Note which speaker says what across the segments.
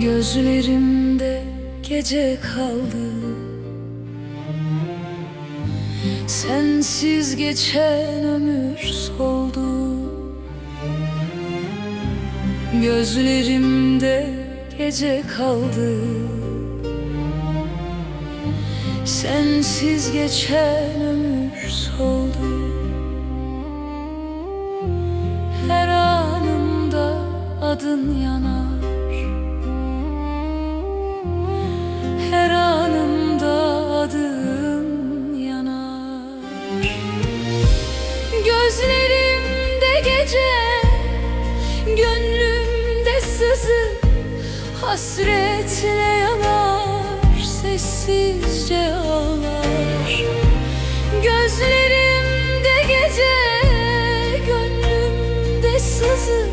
Speaker 1: Gözlerimde gece kaldı. Sensiz geçen ömür soldu. Gözlerimde gece kaldı. Sensiz geçen ömür soldu. Her anımda adın yanar Gözlerimde gece Gönlümde sızı. Hasretle yanar Sessizce ağlar. Gözlerimde gece Gönlümde sızı.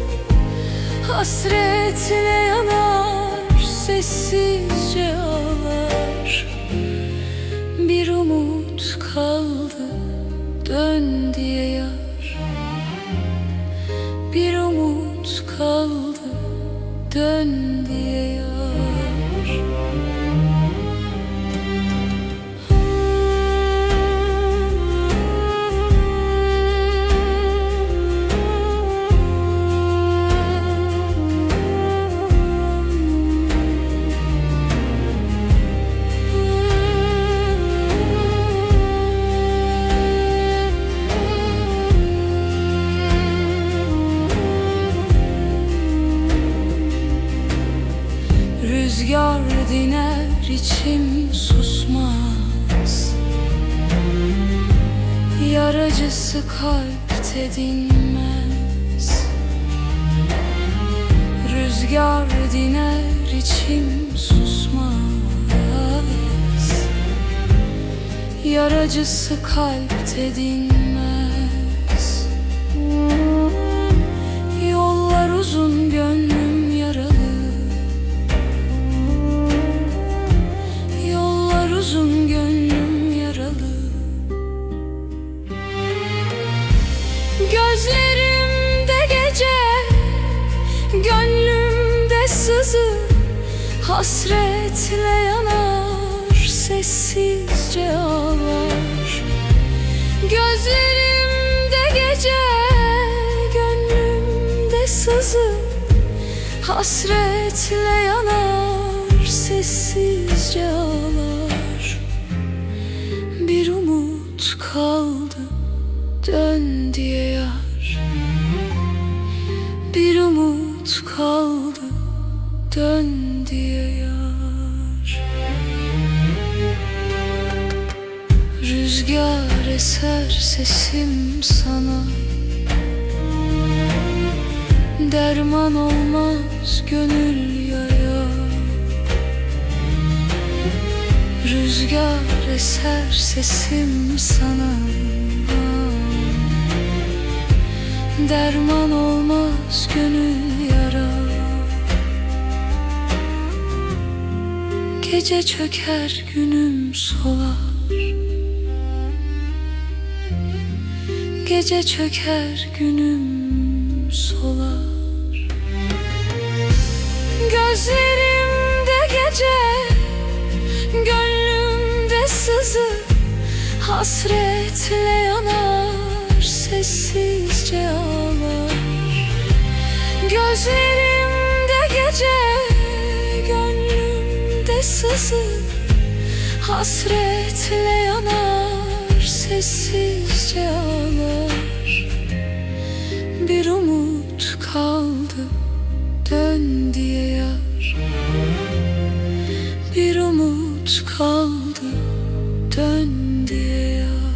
Speaker 1: Hasretle yanar Sessizce ağlar. Bir umut kaldı Dön diye yar kaldı. Dön diye yar diner içim susmaz. Yaracısı kalpte dinmez. Rüzgar diner içim susmaz. Yaracısı kalpte dinmez. Yollar uzun gönlüm Hasretle yanar Sessizce ağlar. Gözlerimde gece Gönlümde sızı. Hasretle yanar Sessizce ağlar. Bir umut kaldı Dön diye yar. Bir umut kaldı Dön diye yar. Rüzgar eser sesim sana. Derman olmaz gönül yaya. Rüzgar eser sesim sana. Derman olmaz gönül yara Gece çöker günüm solar. Gece çöker günüm solar. Gözlerimde gece Gönlümde sızı. Hasretle yanar Sessizce ağlar. Gözlerimde Hasretle yanar Sessizce ağlar. Bir umut kaldı Dön diye yar. Bir umut kaldı Dön diye yar